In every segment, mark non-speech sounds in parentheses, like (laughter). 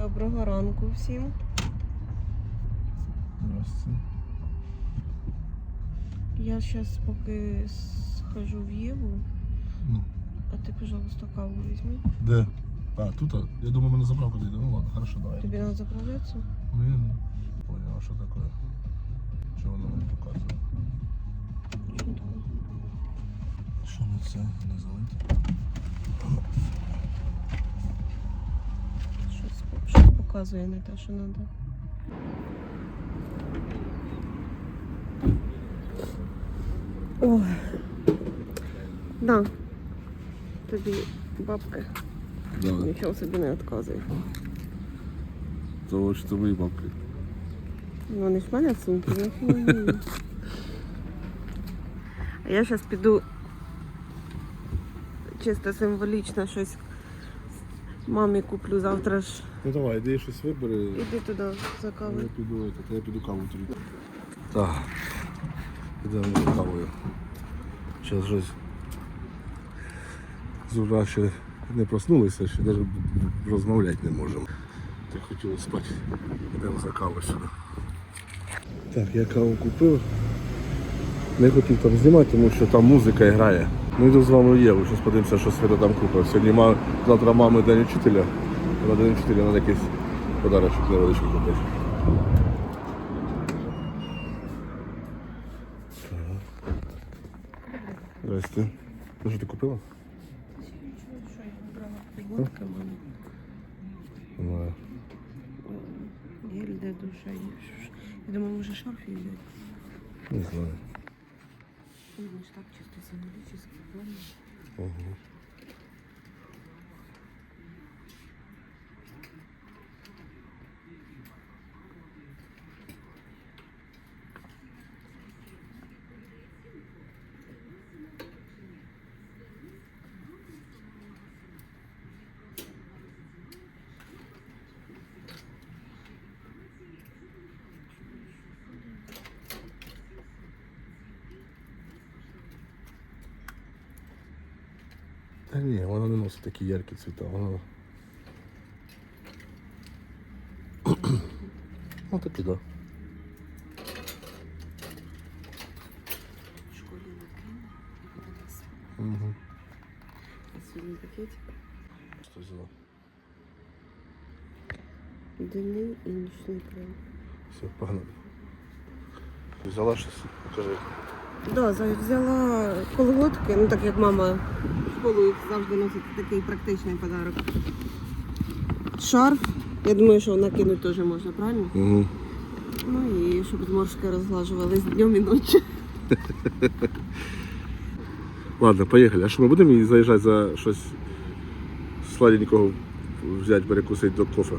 Доброго ранку всім. Здравствуйте. Я зараз поки схожу в Єву, Ну, а ти, пожалуйста, каву візьми. де? А, тут? а? Я думаю, мы на заправку дойдем. Ну ладно, хорошо, давай. Тобі треба заправлятися? Блин, понял, а что такое? Что воно мені показує? Чому таке? Що не це? Не залити? Щось, щось показує не те, що треба. Ой. Да. Тобі бабка Давай. нічого собі не відказує. То що твої бабки. Вони ж в мене в сумці, я їх не вмію. А я зараз піду чисто символічно щось мамі куплю завтра ж. Ну давай, іди щось вибери. Іди туди за Я піду, это, я піду каву тобі. Так. Ідемо за кавою. Зараз щось. З утра ще не проснулися, ще навіть розмовляти не можемо. Так хотіли спати. Йдемо за кавою сюди. Так, я каву купив. Не хотів там знімати, тому що там музика грає. Ми йду з вами в Єву, зараз подивимося, що Свята там купив. Сьогодні ма... завтра мами день учителя. На день учителя треба якийсь подарочок невеличкий купити. Здрасте. Ну що ти купила? Що я вибрала? Пригодка мамі. Гель для душа. Я думаю, може шарф взяти. Не знаю. Ж так чисто символічно. Ладно. Ого. Та ні, вона не носить такі яркі цвіта, вона. ну такі, да. Угу. Сьогодні пакетик. Що взяла? Денний і нічний крем. Все, погнали. Взяла щось, покажи. Да, взяла колготки, ну так як мама школу їх завжди носить такий практичний подарок. Шарф. Я думаю, що накинути теж можна, правильно? Угу. Ну і щоб зморшки розглажувались днем і ночі. (laughs) Ладно, поїхали. А що ми будемо заїжджати за щось сладенького взяти, перекусити до кофе?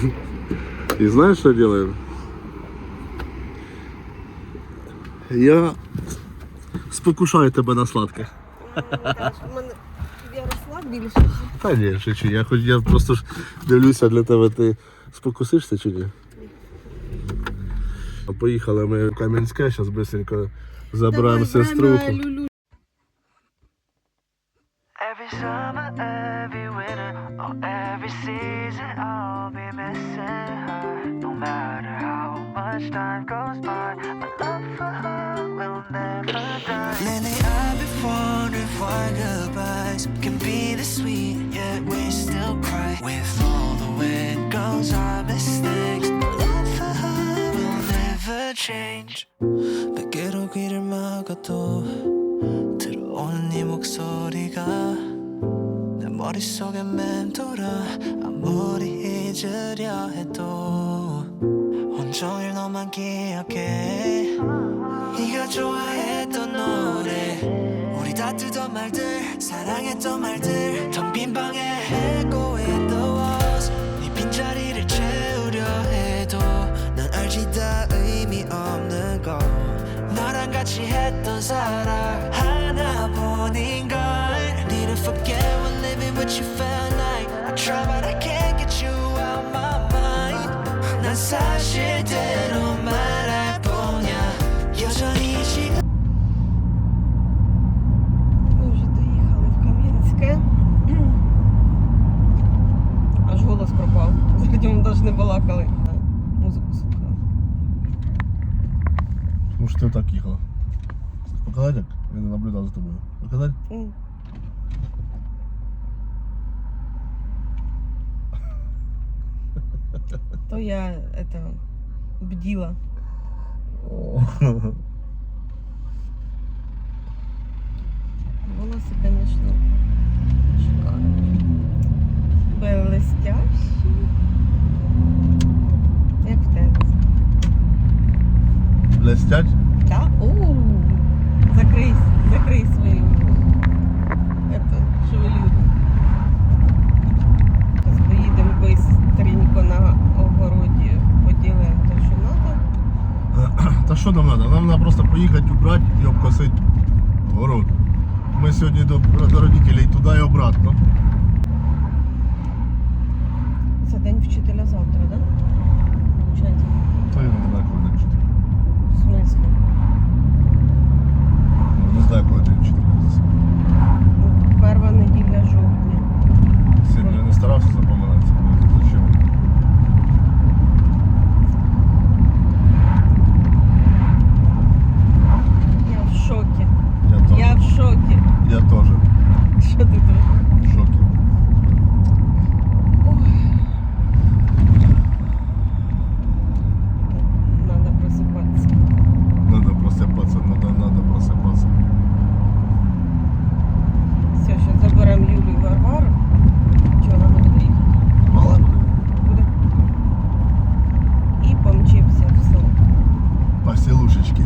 (laughs) І знаєш, що робимо? Я спокушаю тебе на сладке. Я росла більше. Та ні, шучу, я хоч я просто ж дивлюся для тебе, ти спокусишся чи ні? Поїхали ми в Кам'янське, зараз швидко забираємо сеструху. Every summer, every winter, or every season, I'll be missing her. No matter how much time goes by, Lately, I've been wondering why goodbyes can be this sweet, yet we still cry. With all the wind goes our mistakes, my love for her will never change. 베개로 귀를 막아도 들어오는 네 목소리가 내 머릿속에 맴돌아 아무리 잊으려 해도 온 종일 너만 기억해. 네가 좋아했던 노래. 우리 다투던 말들 사랑했던 말들. 텅 빈 방에 해고했던 walls. 네 빈자리를 채우려 해도 난 알지 다 의미 없는 거. 너랑 같이 했던 사랑 하나뿐인걸. Didn't forget when living with you felt like. I try but I 사실대로 Ми вже доїхали в Кам'янське. Аж голос пропав. З людьми навіть не балакали. Музику что ты так ехала. Показать, как? Я наблюдал за тобой. Показать? М. (laughs) То я это бдила. Волоси, конечно, шикарні. Блестящі. Як в тебе? Блестять? Да? О, закрий, закрий свою это, шевелюру. Зараз поїдемо бистренько на огороді, поділимо те, що треба. Та що нам треба? Нам треба просто поїхати, убрати і обкосити город. Ми сьогодні до, родителей туди і обратно. Це день вчителя завтра, так? Да? Получається. Та я не знаю, коли день вчителя. В смислі? Ну, Не знаю, коли день вчителя. Ну, Перша неділя жовтня. Сильно я не старався запам'ятатися. Зачем? Я в шокі. Я теж. Я в шокі. Я теж. Що ти тут? В шокі. Надо просипатися. Надо просипатися, надо, надо просипатися. Все, зараз заберемо Юлю і Варвару. Чого нам не буде їхати? Мало буде. Буде. І помчимося в село. По селушечки.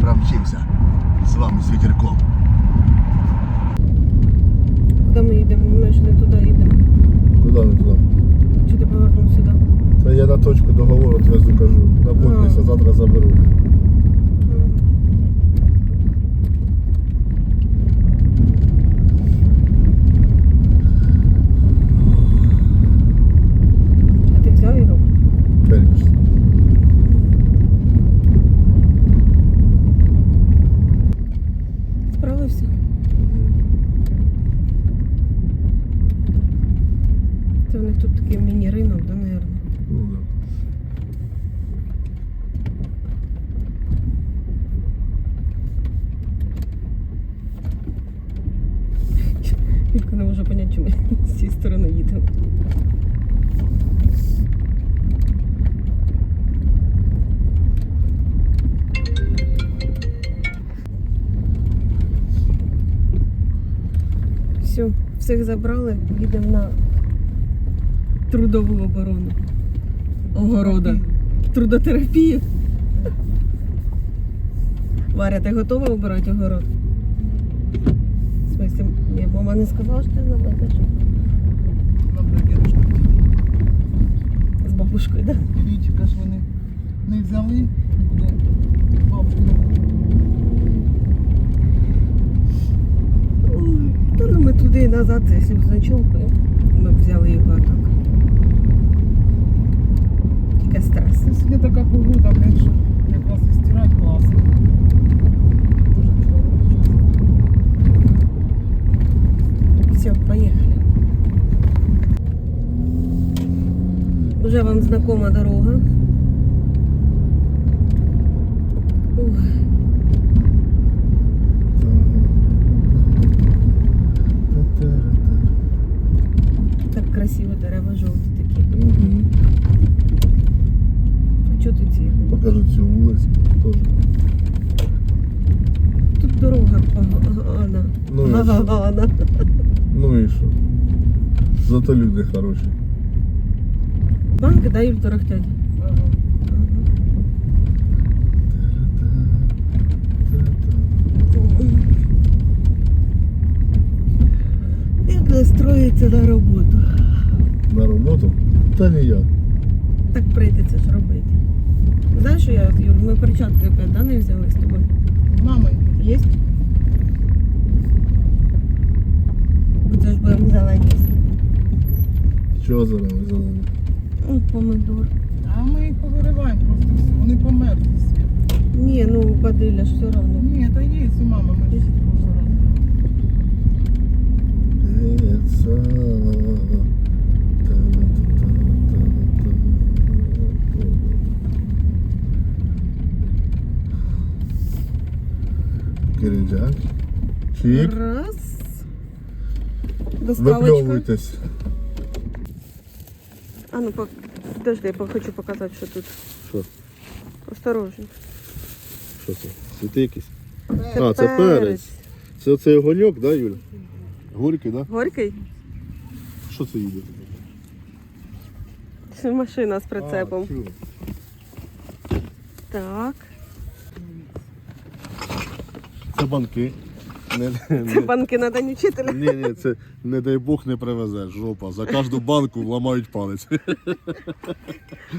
Промчимся. З вами Світерком. Куди ми їдемо? Ми ж не туди їдемо. Куди не туди? Чи ти повернув сюди? Та я на точку договору отвезу, кажу. Напутайся, А. завтра заберу. А ти взяв його? Конечно. Справився? Це у них тут такий міні-ринок, да, наверное. Ну да. (laughs) Тільки не можу поняти, чому ми з цієї сторони їдемо. Все, всіх забрали, їдемо на трудову оборону. Огорода. Трудотерапію. Варя, ти готова обирати огород? В смысле, ні, мама не сказала, що ти заведеш. З бабушкою, так? Да? Річка ж вони не взяли, буде бабушкина. Ой, Та ну ми туди і назад з ночовкою. Ми взяли його а так. Тільки стрес. Це сьогодні така погода, блін, що якраз і стирати класно. Дуже класно. Все, поїхали. Уже вам знакома дорога. Ой, так красиво дерева жовті Покажу цю вулицю теж. Тут дорога погана. Ну, і що? Погана. Ну і що? Зато люди хороші. Банки дають торохтять. Ага. Як настроїться на роботу? На роботу? Та не я. Так прийдеться ж робити. Знаєш, що я, Юр, ми перчатки опять да, не взяли з тобою? Мама Є? Бо це ж будемо зелені. Чого зараз зелені? Ну, помидор. А ми їх повириваємо просто все. Вони померзли світ. Ні, ну бадиля ж все одно. Ні, та є у мами, ми ж раз. Деться. Дивіться, а? Раз. Доставочка. А ну пок... подожди, я хочу показати, що тут. Що? Осторожно. Що це? Цвіти якісь? А, це перець. Це оцей огоньок, да, Юль? Горький, да? Горький? Що це їде? Це машина з прицепом. А, так. Це банки. Не, Це не, банки на день учителя. ні, ні, це не дай Бог не привезеш, жопа. За кожну банку ламають палець.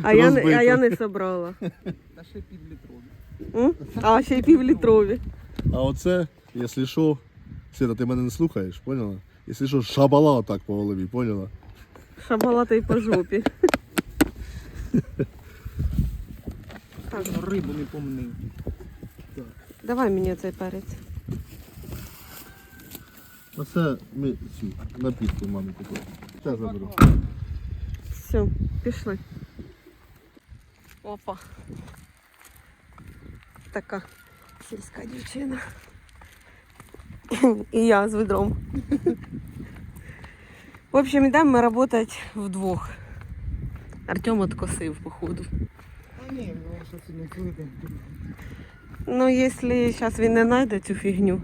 А я, не, а я не собрала. Та ще півлітрові. М? А, ще й півлітрові. А оце, якщо що, Свята, ти мене не слухаєш, поняла? Якщо що, шабала отак по голові, поняла? Шабалата й по жопі. Так, Рибу не помни. давай мені цей перець. Оце ми цю напітку мамі купили. Зараз заберу. Все, пішли. Опа. Така сільська дівчина. І я з ведром. В общем, йдемо ми працювати вдвох. Артем откосив, походу. А ні, його щось не вийде. Ну, якщо зараз він не знайде цю фігню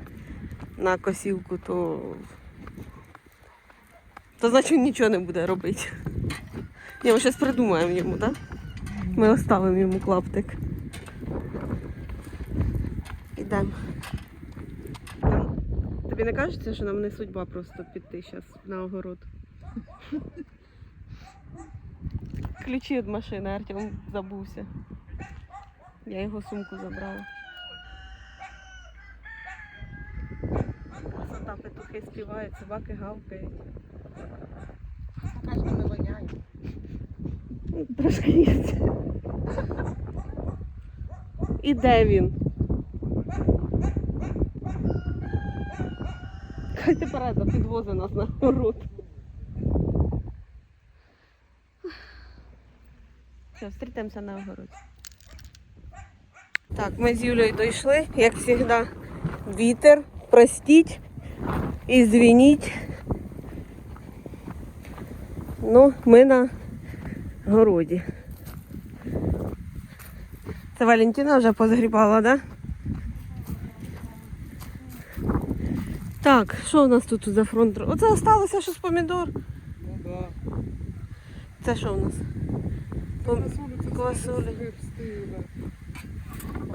на косілку, то. То значить він нічого не буде робити. Ні, ми щось придумаємо йому, так? Ми оставимо йому клаптик. Йдемо. Тобі не кажеться, що нам не судьба просто піти зараз на огород? Ключі від машини, Артем забувся. Я його сумку забрала. Красота, петухи співають, собаки гавкають. Ж не воняє. Трошки є. І де він? Хай тепер це підвозить нас на город. Все, зустрітимося на огороді. Так, ми з Юлею дійшли, як завжди. Вітер, простіть і звініть. Ну, ми на городі. Це Валентина вже позгрібала, да? Так, що у нас тут за фронт? Оце залишилося щось помідор. Ну да. Це що у нас? Пом... Квасолі.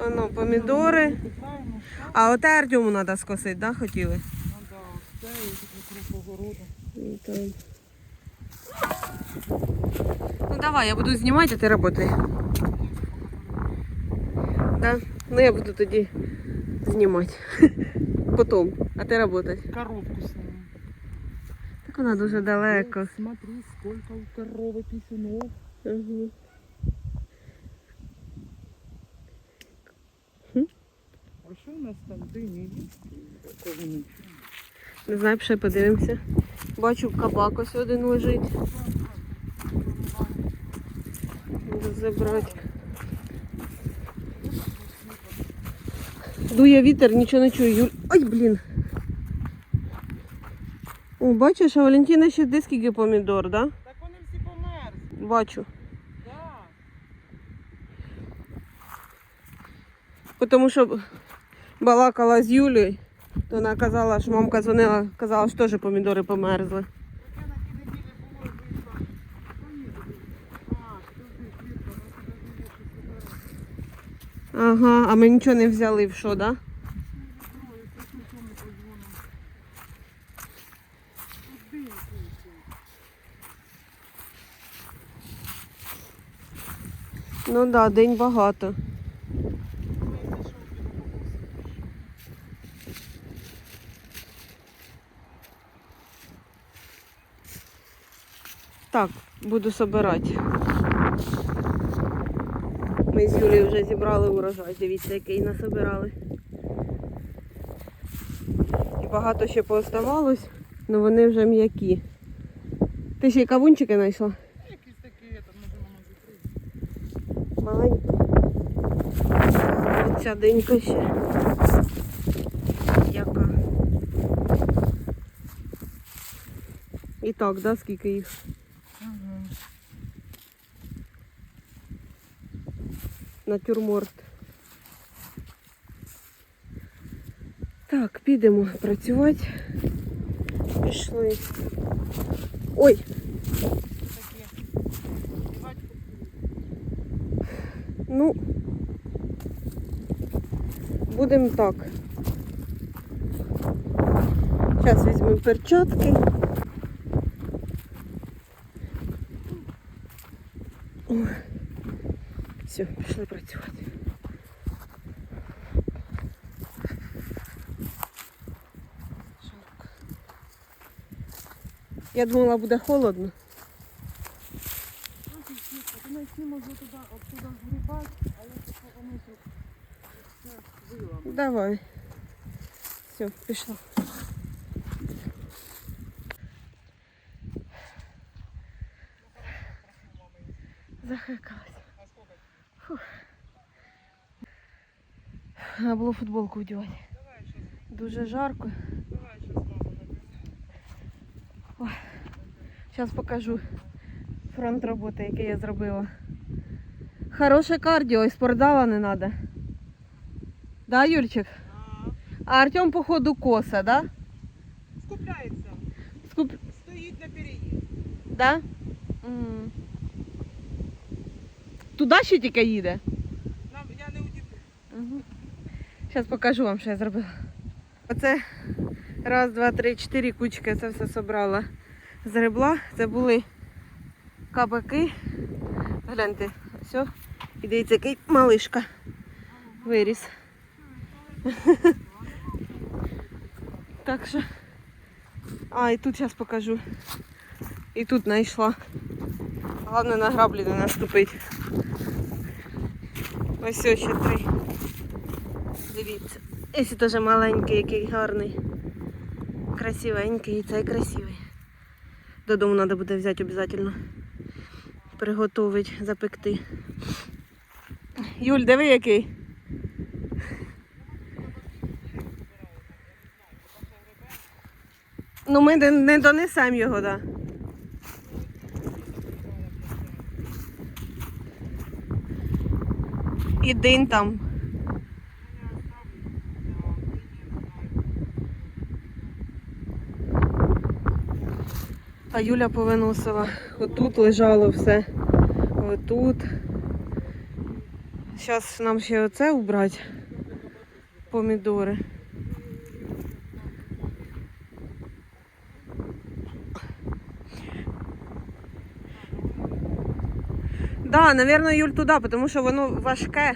Ано, помідори. А оте Артему треба скосити, да, хотіли? Ну да, це і тут вокруг огороду. Ну, там. Ну давай, я буду знімати, а ти роботай. Да? Ну я буду тоді знімати. (laughs) Потім, а ти роботай. Коровку сниму. Так вона дуже далеко. Смотри, сколько у коровы писюнов. Угу. А що у нас там дині є? Не знаю, ще подивимося. Бачу, кабак ось один лежить. Треба забрати. Дує вітер, нічого не чую. Юль... Ой, блін. О, бачиш, а Валентина ще де скільки помідор, да? Так вони всі померзли. Бачу. Да. Тому що балакала з Юлею, то вона казала, що мамка дзвонила, казала, що теж помідори померзли. Ага, а ми нічого не взяли в що, да? Ну так, да, день багато. так, буду собирати. Ми з Юлією вже зібрали урожай, дивіться, який насобирали. І багато ще пооставалось, але вони вже м'які. Ти ще й кавунчики знайшла? Якісь такі, я там можемо Маленька. Оця денька ще. Яка. І так, да, скільки їх? Натюрморт. Так, підемо працювати. Пішли. Ой, ну, будемо так. Зараз візьмемо перчатки. Ой. Все, пішли працювати. Жарко. Я думала, буде холодно. Ми всі можу туди, оттуда згрібати, але типу вони тут все вилами. Давай. Все, пішла. Захекалась. Треба було футболку вдівати. Дуже жарко. Напише. Зараз покажу фронт роботи, який я зробила. Хороше кардіо і спортзала не треба. Да, Юрчик? А Артем, походу, коса, да? Скупляється. Скуп... Стоїть на переїзд. Да? М. Туди ще тільки їде. Нам, я не удивлюсь. Угу. Зараз покажу вам, що я зробила. Оце раз, два, три, чотири кучки це все собрала. Згребла. Це були кабаки. Гляньте, все. І дивіться, який малишка виріс. (laughs) Так що. А, і тут зараз покажу. І тут знайшла. Головне на граблі не наступити. Ось ось ще три. Дивіться. Esse теж маленький, який гарний. Красивенький, і цей красивий. Додому треба буде взяти обов'язково. Приготувати, запекти. Юль, диви який. Ну ми не донесемо його, так. Да. І день там. А Юля повиносила. Отут лежало все. Отут. Зараз нам ще оце убрати. Помідори. Да, наверное, Юль туди, тому що воно важке.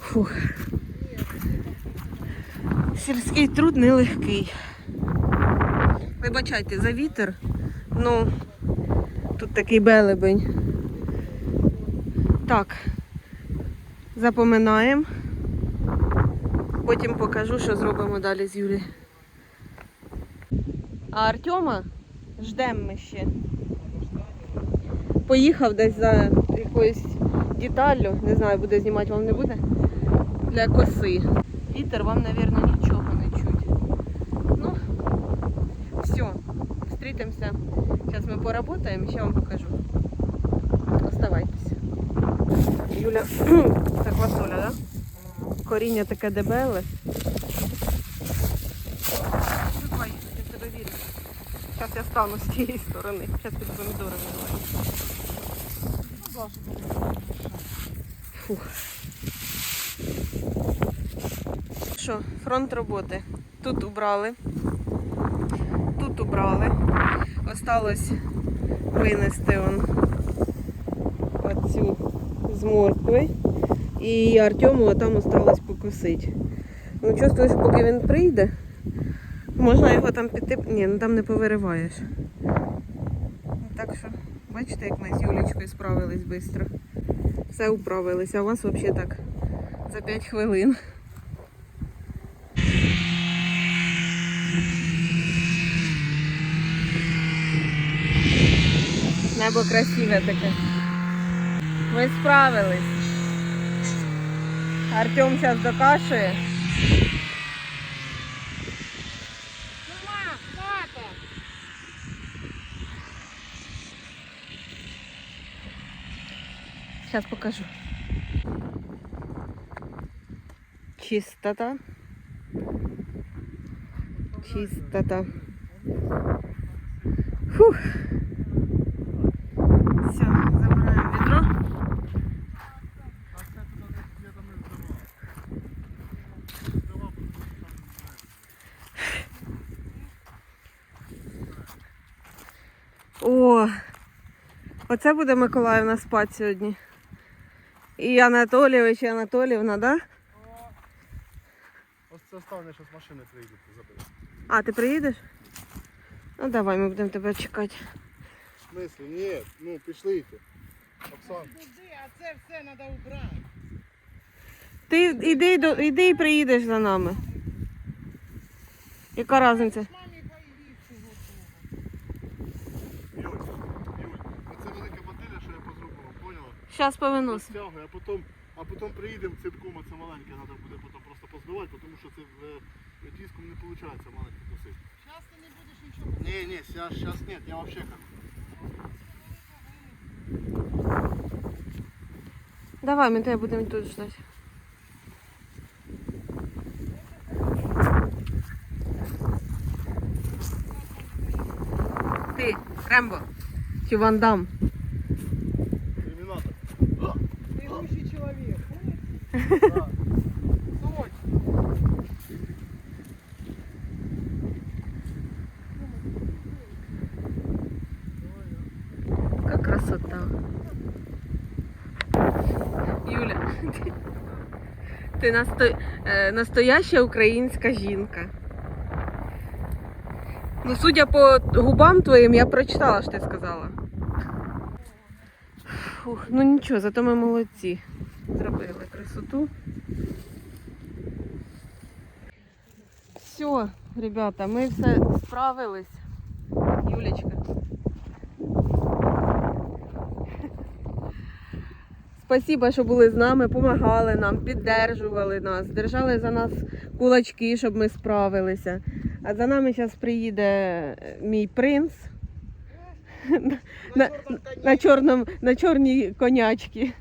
Фух. Сільський труд нелегкий. Вибачайте за вітер. Ну, тут такий белебень. Так. Запоминаємо. Потім покажу, що зробимо далі з Юлією. А Артема ждемо ми ще. Поїхав десь за якоюсь деталлю, не знаю, буде знімати вам не буде. Для коси. Вітер вам, мабуть, нічого не чуть. Ну, все, зустрітимося. Зараз ми поработаємо, ще вам покажу. Оставайтеся. Юля, (clears throat) це квасоля? Да? Коріння таке дебеле. Я тебе вірю. Зараз я стану з тієї сторони. Зараз піду помідори виливаю. Фух. Що, фронт роботи. Тут убрали. Тут убрали. Осталось винести он оцю з моркви. І Артему там осталось покосити. Ну, чувствую, що поки він прийде, можна його там піти. Ні, ну там не повириваєш. Так що, бачите, як ми з Юлічкою справились швидко. Все управилися, а у вас взагалі так за 5 хвилин. Небо красиве таке. Ми справились. Артем зараз докашує. Сейчас покажу. Чистота. Чистота. Фух. Все, забираємо відро. А це туди десь где-то ми здавали. Здавав, тому що там О, оце буде Миколаївна спати сьогодні. І Анатолійович, і Анатоліївна, да? Ось це останнє, що з машини прийдуть заберу. А, ти приїдеш? Ну давай, ми будемо тебе чекати. В смысле? Ні, ну пішлите. Оксан. а це все треба убрати. Ти іди, до, іди і приїдеш за нами. Яка різниця? Мамі поїсти готово. Юль, Юль, оце велика бателя, що я позробив, поняла? Зараз повинусь. Стягує, а потім, а потім приїдемо ципком, а це маленьке треба буде потім просто позбивати, тому що це в е, тіском не виходить маленьке косити. Зараз ти не будеш нічого. Ні, ні, зараз, зараз нет, я вообще как. Давай, ми тебе будемо тут ждати. Ти, Рембо, чи Ван Дам? Да. Как красота. Юля, ти, ти насто, е, настояща українська жінка. Ну, судя по губам твоїм, я прочитала, що ти сказала. Фух, ну нічого, зато ми молодці. Зробили красоту. Все, ребята, ми все справились. Юлечка. Спасибо, що були з нами, допомагали нам, піддержували нас, держали за нас кулачки, щоб ми справилися. А за нами зараз приїде мій принц на, на, чорному, на чорній конячці.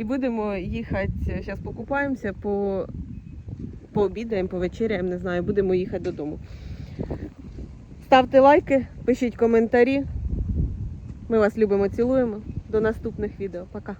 І будемо їхати. Зараз покупаємося, по, пообідаємо, повечеряємо, не знаю, будемо їхати додому. Ставте лайки, пишіть коментарі. Ми вас любимо, цілуємо. До наступних відео. Пока.